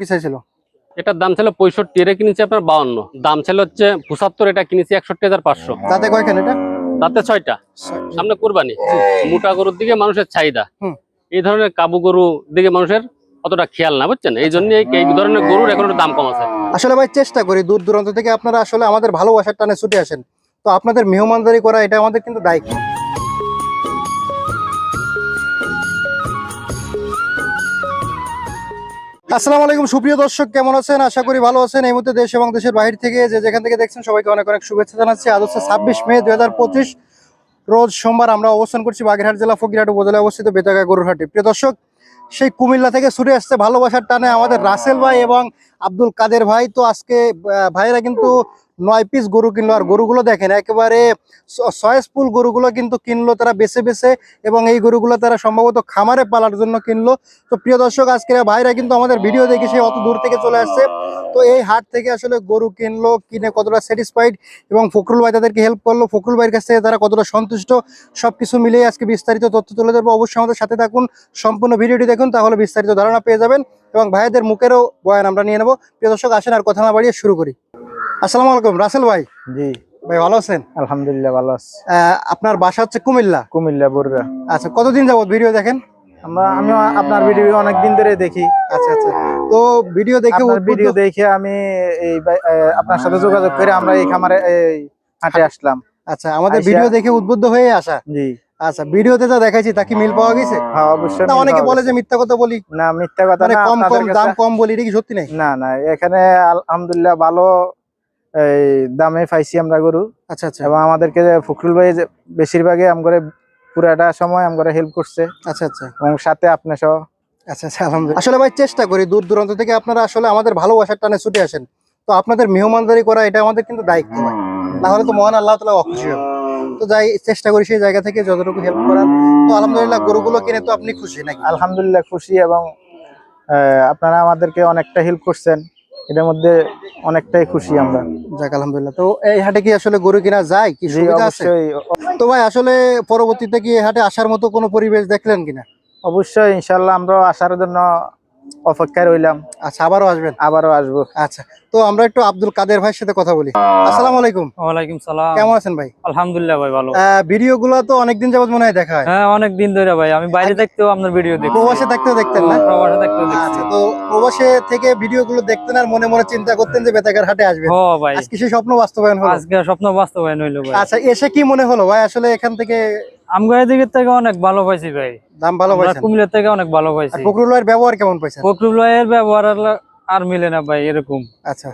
কি চাইছিল এটার দাম ছিল পঁয়ষট্টি এটা কিনেছি আপনার বাউন্ন। দাম ছিল হচ্ছে পঁচাত্তর এটা কিনেছি একষট্টি হাজার পাঁচশো। তাতে কয়খান এটা? তাতে ছয়টা। সামনে কোরবানি। মোটা গরুর দিকে মানুষের চাহিদা। এই ধরনের কাবু গরু দিকে মানুষের অতটা খেয়াল না বুঝছেন? এই জন্য এই ধরনের গরুর এখন দাম কম আছে। আসলে ভাই চেষ্টা করি দূর দূরান্ত থেকে আপনারা আসলে আমাদের ভালোবাসার টানে ছুটে আসেন। তো আপনাদের মেহমানদারি করা এটা আমাদের কিন্তু দায়িত্ব। আসসালামু আলাইকুম, সুপ্রিয় দর্শক, কেমন আছেন? আশা করি ভালো আছেন। এই মুহূর্তে দেশ এবং দেশের বাইরে থেকে যে যেখান থেকে দেখছেন, সবাইকে অনেক অনেক শুভেচ্ছা জানাচ্ছি। আজ হচ্ছে ছাব্বিশ মে দু হাজার পঁচিশ, রোজ সোমবার আমরা অবস্থান করছি বাগেরহাট জেলা ফকিরহাট উপজেলায় অবস্থিত বেতাগা গরুরহাটে। প্রিয় দর্শক, সেই কুমিল্লা থেকে ছুটে আসছে ভালোবাসার টানে আমাদের রাসেল ভাই এবং আব্দুল কাদের ভাই। তো আজকে ভাইয়েরা কিন্তু নয় পিস গরু কিনলো। আর গরুগুলো দেখেন একেবারে সয়েসফুল গরুগুলো কিন্তু কিনলো তারা বেছে বেছে এবং এই গরুগুলো তারা সম্ভবত খামারে পালার জন্য কিনলো। তো প্রিয় দর্শক আজকে ভাইরা কিন্তু আমাদের ভিডিও দেখে সে অত দূর থেকে চলে আসছে। তো এই হাট থেকে আসলে গরু কিনলো কিনে কতটা স্যাটিসফাইড এবং ফখরুল ভাই তাদেরকে হেল্প করল। ফখরুল ভাইয়ের কাছ থেকে তারা কতটা সন্তুষ্ট সবকিছু মিলিয়ে আজকে বিস্তারিত তথ্য তুলে ধরবো। অবশ্যই আমাদের সাথে থাকুন সম্পূর্ণ ভিডিওটি দেখুন তাহলে বিস্তারিত ধারণা পেয়ে যাবেন এবং ভাইদের মুখেরও বয়ান আমরা নিয়ে নেব। প্রিয় দর্শক আসেন আর কথা না বাড়িয়ে শুরু করি। আসসালামু আলাইকুম রাসেল ভাই। জি। ভাই ভালো আছেন? আলহামদুলিল্লাহ ভালো আছি। আপনার বাসা হচ্ছে কুমিল্লা? কুমিল্লা বরুড়া আচ্ছা কতদিন যাবত ভিডিও দেখেন? আমরা আমি আপনার ভিডিও অনেক দিন ধরে দেখি। আচ্ছা আচ্ছা। তো ভিডিও দেখে ভিডিও দেখে আমি এই আপনার সাথে যোগাযোগ করে আমরা এই খামারে এই হাটে আসলাম। আচ্ছা আমাদের ভিডিও দেখে উদ্বুদ্ধ হয়ে আসা। জি। আচ্ছা ভিডিওতে যা দেখাইছি তা কি মিল পাওয়া গেছে? হ্যাঁ অবশ্যই না অনেকে বলে যে মিথ্যা কথা বলি। না মিথ্যা কথা মানে না কম কম দাম কম বলি এটা কি সত্যি নাই না না এখানে আলহামদুলিল্লাহ ভালো এই দামে পাইছি আমরা গরু। আচ্ছা আচ্ছা। এবং আমাদেরকে ফখরুল ভাই যে বেশিরভাগই আমগরে পুরাটা সময় আমগরে হেল্প করছে। আচ্ছা আচ্ছা। এবং সাথে আপনি সহ। আচ্ছা আচ্ছা আলহামদুলিল্লাহ। আসলে ভাই চেষ্টা করি দূর দূরান্ত থেকে আপনারা আসলে আমাদের ভালোবাসার টানে ছুটে আসেন। তো আপনাদের মেহমানদারি করা এটা আমাদের কিন্তু দায়িত্ব ভাই। না হলে তো মহান আল্লাহ তালা অখুশি তো যাই চেষ্টা করি সেই জায়গা থেকে যতটুকু হেল্প করার। তো আলহামদুলিল্লাহ গরুগুলো কিনে তো আপনি খুশি নাকি? আলহামদুলিল্লাহ খুশি এবং আহ, আপনারা আমাদেরকে অনেকটা হেল্প করছেন। এটার মধ্যে অনেকটাই খুশি আমরা। যাক আলহামদুলিল্লাহ। তো এই হাটে কি আসলে গরু কিনা যায়? কি সুবিধা আছে? অবশ্যই। তো ভাই আসলে পরবর্তীতে কি হাটে আসার মতো কোনো পরিবেশ দেখলেন কিনা? অবশ্যই ইনশাল্লাহ আমরা আসার জন্য অপেক্ষায় রইলাম। আচ্ছা আবারও আসবেন? আবারও আসব। আচ্ছা তো আমরা একটু আব্দুল কাদের ভাইয়ের সাথে কথা বলি। আসসালামু আলাইকুম। ওয়ালাইকুম সালাম। কেমন আছেন ভাই? আলহামদুলিল্লাহ ভাই ভালো। ভিডিও গুলো তো অনেকদিন যাবত মনে হয় দেখা হয়। হ্যাঁ অনেক দিন ধরে ভাই আমি বাইরে থাকতেও আপনার ভিডিও দেখি। প্রবাসে থাকতেও দেখতেন না? প্রবাসে দেখছি আচ্ছা তো প্রবাসে থেকে ভিডিও গুলো দেখতেন আর মনে মনে চিন্তা করতেন যে বেতাকার হাটে আসবেন। ও ভাই। আজকে সেই স্বপ্ন বাস্তবায়ন হলো। আজকে স্বপ্ন বাস্তবায়ন হইল ভাই। আচ্ছা এসে কি মনে হলো ভাই আসলে এখান থেকে থেকে অনেক ভালো পাইছি ভাই। দাম ভালো আমরা পাইছেন? কুমিল্লার থেকে অনেক ভালো পাইছি। ব্যবহার কেমন পাইছেন? ব্যবহার আর- মিলে না ভাই এরকম। আচ্ছা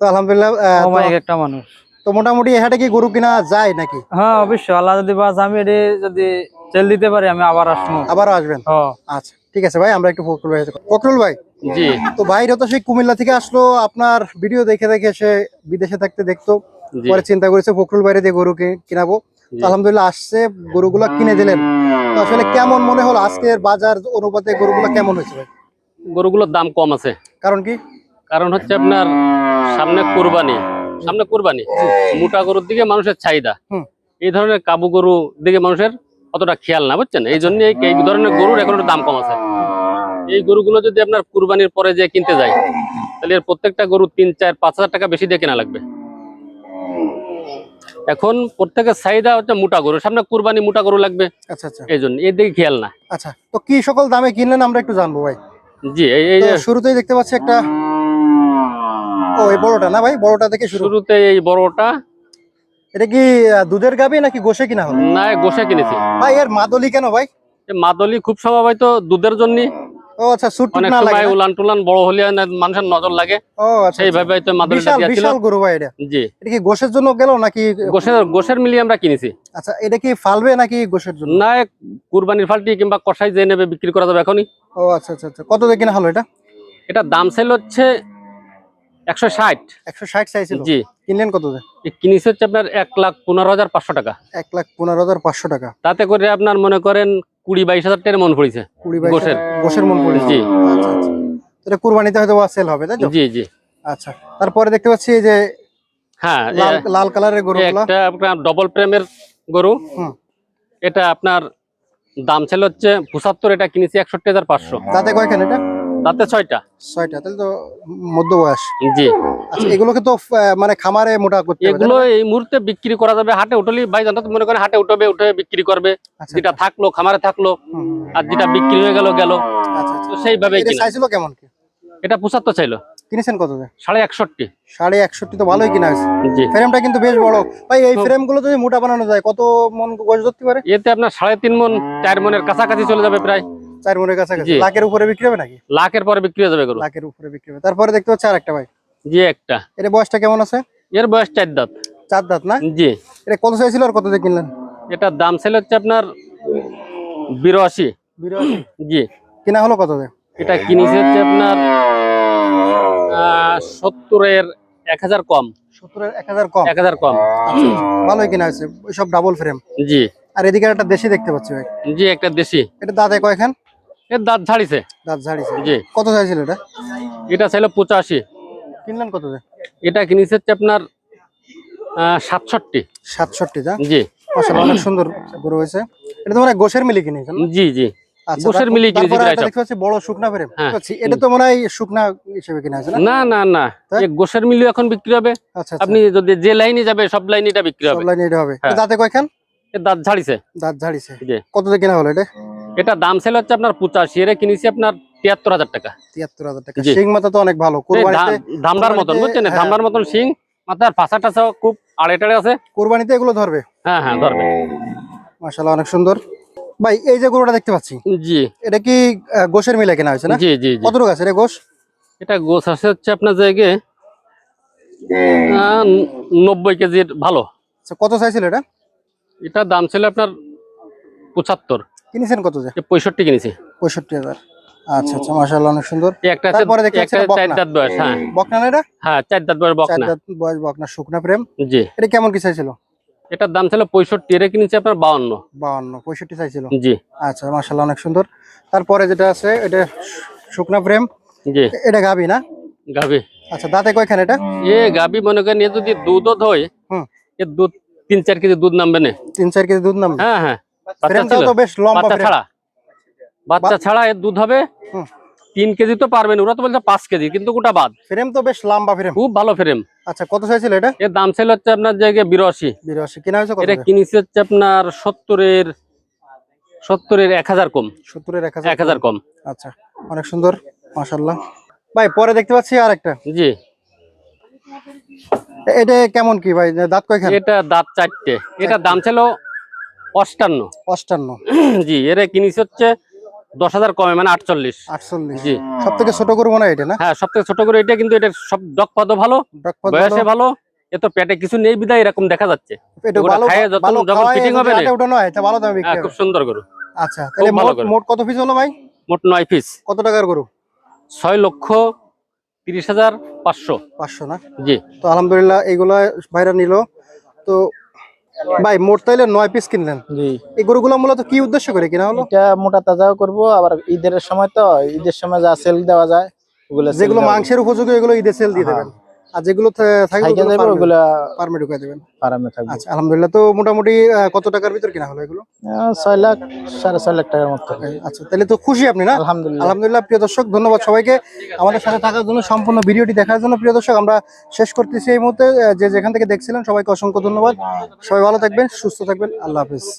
তো আলহামদুলিল্লাহ অমায়িক একটা মানুষ। তো মোটামুটি কি গরু কিনা যায় নাকি? হ্যাঁ অবশ্যই। আল্লাহ যদি বাস আমি এটি যদি দিতে পারি আমি আবার আসব। আসবেন? আচ্ছা ঠিক আছে ভাই আমরা একটু ভাই? জি। তো ভাইরা তো সেই কুমিল্লা থেকে আসলো আপনার ভিডিও দেখে দেখে সে বিদেশে থাকতে দেখতো। পরে চিন্তা করেছে ফখরুল বাইরে দিয়ে গরু কিনাবো। আলহামদুলিল্লাহ আসছে গরুগুলো কিনে দিলেন। তো আসলে কেমন মনে হলো আজকের বাজার অনুপাতে গরুগুলো কেমন হয়েছে ভাই? গরুগুলোর দাম কম আছে। কারণ কি? কারণ হচ্ছে আপনার সামনে কোরবানি। সামনে কোরবানি মোটা গরুর দিকে মানুষের চাহিদা। এই ধরনের কাবু গরু দিকে মানুষের অতটা খেয়াল না বুঝছেন? এই জন্য এই এই ধরনের গরুর এখন দাম কম আছে। এই গরুগুলো যদি আপনার কুরবানির পরে যে কিনতে যায় তাহলে এর প্রত্যেকটা গরু তিন চার পাঁচ হাজার টাকা বেশি দিয়ে কেনা লাগবে। এখন প্রত্যেকের চাহিদা হচ্ছে মোটা গরু সামনে কুরবানি মোটা গরু লাগবে। আচ্ছা আচ্ছা। এই জন্য এর দিকে খেয়াল না। আচ্ছা তো কি সকল দামে কিনলেন আমরা একটু জানব ভাই? জি এই শুরুতেই দেখতে পাচ্ছি একটা ও এই বড়টা না ভাই? বড়টা থেকে শুরুতে এই বড়টা। এটা কি দুধের গাবি নাকি গোশে কিনা হলো না গোসা কিনেছি। ভাই এর মাদলি কেন ভাই? মাদলি খুব স্বভাবত দুধের জন্য। ও আচ্ছা সুট না লাগে সময় উলান টুলান বড় হলে মানুষের নজর লাগে। ও আচ্ছা সেইভাবে হয়তো মাদলিটা বিশাল দিয়েছিল। বিশাল গরু ভাই এটা। জি। এটা কি গোশের জন্য গেল নাকি গোসের গোসের মিলিয়ে আমরা কিনেছি। আচ্ছা এটা কি ফালবে নাকি গোশের জন্য? না কুরবানির ফাল্টি কিংবা কষাই যে নেবে বিক্রি করা যাবে এখনই। ও আচ্ছা আচ্ছা আচ্ছা। কত দিয়ে কিনা হলো এটা? এটা দাম সেল হচ্ছে একশো ষাট। একশো ষাট চাইছিল? জি। কিনলেন কত দিয়ে? এ কিনেছে হচ্ছে আপনার এক লাখ পনেরো হাজার পাঁচশো টাকা। এক লাখ পনেরো হাজার পাঁচশো টাকা। তাতে করে আপনার মনে করেন কুড়ি বাইশ হাজার টাকার মন পড়েছে। কুড়ি বাইশ গোশের। গোশের মন পড়েছে। জি। আচ্ছা আচ্ছা। এটা কুরবানিতে হয়তো সেল হবে তাই তো? জি জি। আচ্ছা। তারপরে দেখতে পাচ্ছি এই যে হ্যাঁ লাল কালারের গরু একটা আপনার ডবল প্রেমের গরু। এটা আপনার দাম ছিল হচ্ছে পঁচাত্তর এটা কিনেছি একষট্টি হাজার পাঁচশো। তাতে কয়খান এটা? দাঁতে ছয়টা? ছয়টা তাহলে তো মধ্য বয়স জি। আচ্ছা এগুলোকে তো মানে খামারে মোটা করতে এগুলো এই মুহূর্তে বিক্রি করা যাবে হাটে উঠলি ভাই জানো তো মনে করেন হাটে উঠবে উঠে বিক্রি করবে আচ্ছা, যেটা থাকল খামারে থাকল আর যেটা বিক্রি হয়ে গেল গেল। আচ্ছা আচ্ছা। তো সেইভাবে চাইছিল কেমন কি? এটা পঁচাত্তর চাইলো। কিনেছেন কত? সাড়ে একষট্টি। সাড়ে একষট্টি তো ভালোই কিনা হয়েছে। জি। ফ্রেমটা কিন্তু বেশ বড়। ভাই এই ফ্রেমগুলো যদি মোটা বানানো যায় কত মন গোছ ধরতে পারে? এতে আপনার সাড়ে তিন মন চার মনের কাছাকাছি চলে যাবে প্রায়। চার মনের কাছাকাছি। লাখের উপরে বিক্রি হবে নাকি? লাখের পরে বিক্রি হয়ে যাবে গরু। লাখের উপরে বিক্রি হবে। তারপরে দেখতে পাচ্ছি আর একটা ভাই। জি একটা। এটা বয়সটা কেমন আছে? এর বয়স চার দাঁত। চার দাঁত না? জি। এটা কত চাইছিল আর কত দিয়ে কিনলেন? এটার দাম ছিল হচ্ছে আপনার বিরাশি। জি। কিনা হলো কত দিয়ে? এটা কিনেছে হচ্ছে আপনার সত্তরের এক হাজার কম। সত্তরের এক হাজার কম? এক হাজার কম। আচ্ছা, ভালোই কিনা হয়েছে। সব ডাবল ফ্রেম জি। আর এদিকে একটা দেশি দেখতে পাচ্ছি ভাই। জি একটা দেশি। এটা দাঁতে কয়খান? এর দাঁত ঝাড়িছে। দাঁত ঝাড়িছে। জি। কত চাইছিল এটা? এটা ছিল পঁচাশি। কিনলেন কত এটা কিনেছে হচ্ছে আপনার সাতষট্টি। সাতষট্টি জি। মাশাআল্লাহ অনেক সুন্দর গরু হয়েছে। এটা গোশের মিলি কিনেছেন জি জি। আচ্ছা গোশের মিলি কিনেছি তারপরে প্রায় একটা সব। দেখতে পাচ্ছি বড় শুকনা ফ্রেম। হ্যাঁ। এটা তো মনে হয় শুকনা হিসেবে কিনা আছে না? না না? এই গোশের মিলু এখন বিক্রি হবে। আচ্ছা আপনি যদি যে লাইনে যাবে সব লাইনে এটা বিক্রি হবে। লাইনে এটা হবে। হ্যাঁ। দাঁতে কয়খান? এর দাঁত ঝাড়িছে। দাঁত ঝাড়িছে। জি। কত দিয়ে কিনা হলো এটা? এটা দাম ছিল হচ্ছে আপনার পঁচাশি এর কিনেছি আপনার তিয়াত্তর হাজার টাকা। তিয়াত্তর হাজার টাকা। শিং মাথা তো অনেক ভালো। এই কোরবানিতে ধা- ধামরার মতন বুঝছেন? হ্যাঁ। ধামরার মতন সিং মাথার ফাঁসা টাসা খুব আড়ে টাড়ে আছে। কোরবানিতে এগুলো ধরবে? হ্যাঁ হ্যাঁ ধরবে। মাশাআল্লাহ অনেক সুন্দর। ভাই এই যে গরুটা দেখতে পাচ্ছি জি। এটা কি গোশের মিলে কেনা হয়েছে না? জি জি কত আছে এটা গোশ? এটা গোছ আছে হচ্ছে আপনার জায়গায় নব্বই কেজির ভালো। আচ্ছা, কত চাইছিল এটা? এটা দাম ছিল আপনার পঁচাত্তর। কিনেছেন কত যে? এ পঁয়ষট্টি কিনেছি। পঁয়ষট্টি হাজার। আচ্ছা আচ্ছা মাশাআল্লাহ অনেক সুন্দর। একটা আছে তারপরে দেখতে একটা চার। দাঁত বয়স হ্যাঁ। বকনা না এটা? হ্যাঁ চার দাঁত বয়স বকনা। চার দাঁত বয়স বকনা শুকনা প্রেম। জি। এটা কেমন কি চাইছিল এটার দাম ছিল পঁয়ষট্টি এটা কিনেছি আপনার বাউন্ন। বাউন্ন পঁয়ষট্টি চাইছিল জি। আচ্ছা মাশাআল্লাহ অনেক সুন্দর। তারপরে যেটা আছে এটা শুকনা প্রেম। জি। এটা গাবি না? গাভি। আচ্ছা দাঁতে কয়খান এটা? এ গাভি মনে করেন এ যদি দুধও ধোয় হুম। এর দুধ তিন চার কেজি দুধ নামবে না। তিন চার কেজি দুধ নামবে? হ্যাঁ হ্যাঁ। ফ্রেমটাও তো বেশ লম্বা ছাড়া? বাচ্চা ছাড়া এর দুধ হবে। তিন কেজি তো পারবেন ওরা তো বলছে পাঁচ কেজি কিন্তু ওটা বাদ। ফ্রেম তো বেশ লম্বা ফ্রেম খুব ভালো ফ্রেম আচ্ছা কত চাইছিল এটা? এর দাম ছিল হচ্ছে আপনার জায়গায় বিরাশি। বিরাশি। কিনা হয়েছে এটা কিনেছি হচ্ছে আপনার সত্তরের সত্তরের এক হাজার কম। সত্তরের এক হাজার কম। আচ্ছা অনেক সুন্দর মাশাআল্লাহ। ভাই পরে দেখতে পাচ্ছি আর একটা জি এটা কেমন কি ভাই? দাঁত কয়খান? এটা দাঁত চারটে। এটা দাম ছিল অষ্টান্ন। অষ্টান্ন। জি এর কিনেছি হচ্ছে দশ হাজার কমে মানে আটচল্লিশ। আটচল্লিশ। জি। সব থেকে ছোট গরু মনে হয় এটা না? হ্যাঁ সব থেকে ছোট করে এটা কিন্তু এটা সব ডক পাদও ভালো বয়সে ভালো। এ পেটে কিছু নেই বিদায় এরকম দেখা যাচ্ছে। হয় খুব সুন্দর গরু। আচ্ছা তাহলে ভালো মোট মোট কত পিস হলো ভাই? মোট নয় পিস কত টাকার গরু? ছয় লক্ষ তিরিশ হাজার পাঁচশো। পাঁচশো না? জি। তো আলহামদুলিল্লাহ এইগুলা ভাইরা নিল। তো ভাই মোট তাইলে নয় পিস কিনলেন। জি। এই গরুগুলো মূলত কি উদ্দেশ্য করে কিনা হলো? এটা মোটা তাজাও করব আবার ঈদের সময় তো ঈদের সময় যা সেল দেওয়া যায় ওগুলো যেগুলো মাংসের উপযোগী এগুলো ঈদের সেল দিয়ে হ্যাঁ। দেবেন। আর যেগুলো থাকবে ওগুলো দেবেন। থাকবে। আচ্ছা আলহামদুলিল্লাহ। তো মোটামুটি কত টাকার ভিতর কিনা হলো এগুলো? আহ, লাখ সাড়ে ছয় লাখ টাকার মতো। আচ্ছা তাহলে তো খুশি আপনি না? আলহামদুলিল্লাহ। আলহামদুলিল্লাহ প্রিয় দর্শক ধন্যবাদ সবাইকে। আমাদের সাথে থাকার জন্য সম্পূর্ণ ভিডিওটি দেখার জন্য প্রিয় দর্শক আমরা শেষ করতেছি এই মুহূর্তে। যে যেখান থেকে দেখছিলেন সবাইকে অসংখ্য ধন্যবাদ। সবাই ভালো থাকবেন সুস্থ থাকবেন। আল্লাহ হাফিজ।